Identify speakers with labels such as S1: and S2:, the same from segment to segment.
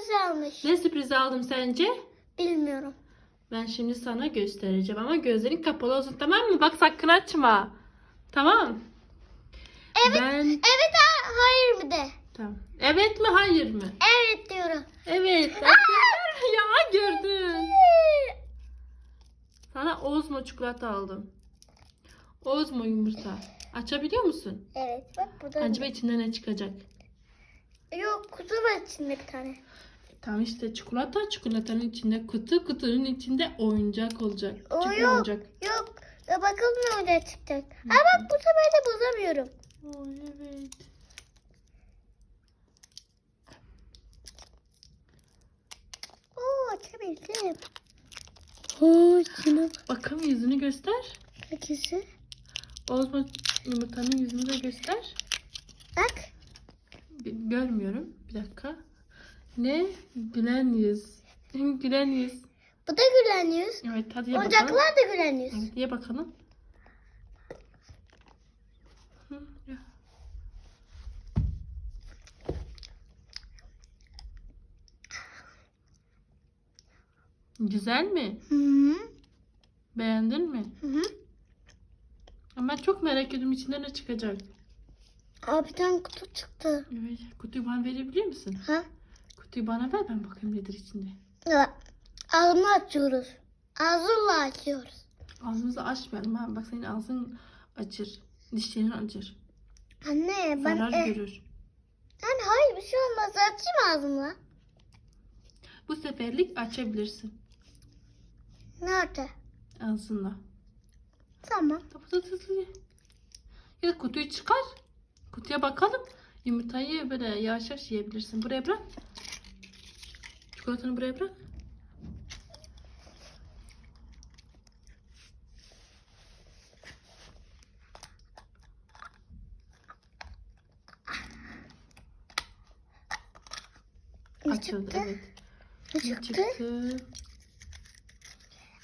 S1: sürpriz almış.
S2: Ne sürpriz aldım sence?
S1: Bilmiyorum.
S2: Ben şimdi sana göstereceğim ama gözlerin kapalı olsun tamam mı? Bak sakın açma. Tamam.
S1: Evet.
S2: Ben...
S1: Evet ha, hayır bir de.
S2: Tamam. Evet mi hayır mı?
S1: Evet diyorum.
S2: Evet. ya gördün. Sana Ozmo çikolata aldım. Ozmo yumurta. Açabiliyor musun?
S1: Evet bak burada.
S2: Acaba içinde ne çıkacak?
S1: Yok kutu var içinde bir tane.
S2: Tam işte çikolata, çikolatanın içinde kutu, kutunun içinde oyuncak olacak.
S1: O
S2: Küçük
S1: yok.
S2: oyuncak.
S1: Yok. Ya bakalım ne orada çıkacak. Ha bak bu sefer de bozamıyorum.
S2: Oy evet.
S1: Oo açabildim. Oo şuna
S2: Bakalım yüzünü göster.
S1: bakısı.
S2: Ozmo yumurtanın yüzünü de göster.
S1: Bak.
S2: Görmüyorum. Bir dakika. Ne? Gülen yüz. Gülen yüz.
S1: Bu da gülen yüz.
S2: Evet hadi ye bakalım.
S1: Oyuncaklar da gülen yüz.
S2: Evet, ye bakalım. Güzel mi?
S1: Hı hı.
S2: Beğendin mi?
S1: Hı hı.
S2: Ama ben çok merak ediyorum içinde ne çıkacak.
S1: Aa bir tane kutu çıktı.
S2: Evet, kutuyu bana verebilir misin?
S1: Ha?
S2: Kutuyu bana ver ben bakayım nedir içinde.
S1: Evet. Ağzını açıyoruz. Ağzıyla açıyoruz.
S2: Ağzımızı açmayalım ha. Bak senin ağzın acır. Dişlerin acır.
S1: Anne ben...
S2: Zarar
S1: e,
S2: görür.
S1: Anne hayır bir şey olmaz. Açayım ağzımla.
S2: Bu seferlik açabilirsin.
S1: Nerede?
S2: Ağzınla.
S1: Tamam.
S2: Tap. Ya kutuyu çıkar. Kutuya bakalım. Yumurtayı böyle yavaş yavaş yiyebilirsin. Buraya bırak. Çikolatanı buraya bırak. Açıldı
S1: çıktı?
S2: evet. Ne
S1: çıktı?
S2: çıktı?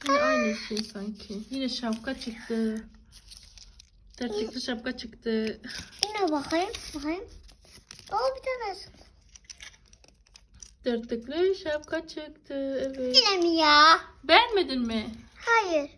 S2: Yine aynı şey sanki. Yine şapka çıktı. Gerçekten şapka çıktı.
S1: Yine bakayım. Bakayım. Oo bir tane.
S2: Dörtlüklü şapka çıktı. Evet.
S1: Yine mi ya?
S2: Beğenmedin mi?
S1: Hayır.